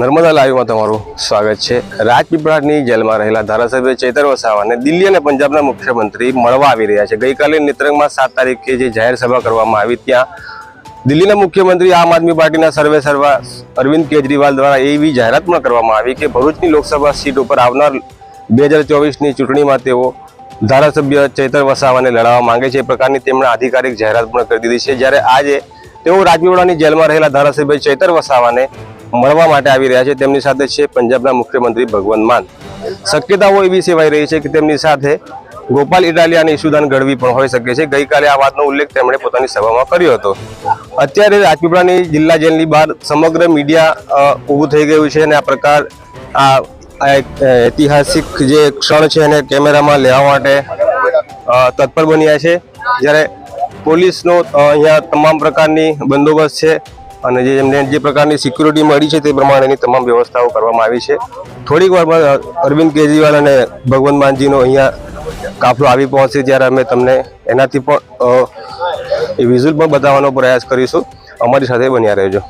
નર્મદા લાઈવમાં તમારું સ્વાગત છે. રાજપીપળાની જેલમાં રહેલા ધારાસભ્ય ચેતર વસાવાને દિલ્હી અને પંજાબના મુખ્યમંત્રી મળવા આવી રહ્યા છે. ગઈકાલે નેત્રંગમાં સાત તારીખે જે જાહેર સભા કરવામાં આવી, ત્યાં દિલ્હીના મુખ્યમંત્રી આમ આદમી પાર્ટીના સર્વે સર્વા અરવિંદ કેજરીવાલ દ્વારા એવી જાહેરાત પણ કરવામાં આવી કે ભરૂચની લોકસભા સીટ ઉપર આવનાર બે હજાર ચોવીસની ચૂંટણીમાં તેઓ ધારાસભ્ય ચૈતર વસાવાને લડાવવા માંગે છે. એ પ્રકારની તેમણે આધિકારિક જાહેરાત પણ કરી દીધી છે. જ્યારે આજે તેઓ રાજપીપળાની જેલમાં રહેલા ધારાસભ્ય ચૈતર વસાવાને મળવા માટે આવી રહ્યા છે. તેમની સાથે છે પંજાબના મુખ્યમંત્રી ભગવંત માન. શક્યતાઓ એવી સેવાઈ રહી છે કે તેમની સાથે ગોપાલ ઇટાલિયા અને ઈશુદાન ગઢવી પણ હોઈ શકે છે. ગઈકાલે આ વાતનો ઉલ્લેખ તેમણે પોતાની સભામાં કર્યો હતો. અત્યારે રાજપીપળાની જિલ્લા જેલની બહાર સમગ્ર મીડિયા ઊભું થઈ ગયું છે અને આ પ્રકાર, આ ઐતિહાસિક જે ક્ષણ છે એને કેમેરામાં લેવા માટે તત્પર બન્યા છે. જ્યારે પોલીસનો અહીંયા તમામ પ્રકારની બંદોબસ્ત છે. અને જે એમને જે પ્રકારની સિક્યુરિટી મળી છે તે પ્રમાણેની તમામ વ્યવસ્થાઓ કરવામાં આવી છે. થોડીક વારમાં અરવિંદ કેજરીવાલ અને ભગવંત માનજીનો અહીંયા કાફલો આવી પહોંચશે ત્યારે અમે તમને એનાથી પણ એ વિઝ્યુઅલ પણ બતાવવાનો પ્રયાસ કરીશું. અમારી સાથે બન્યા રહેજો.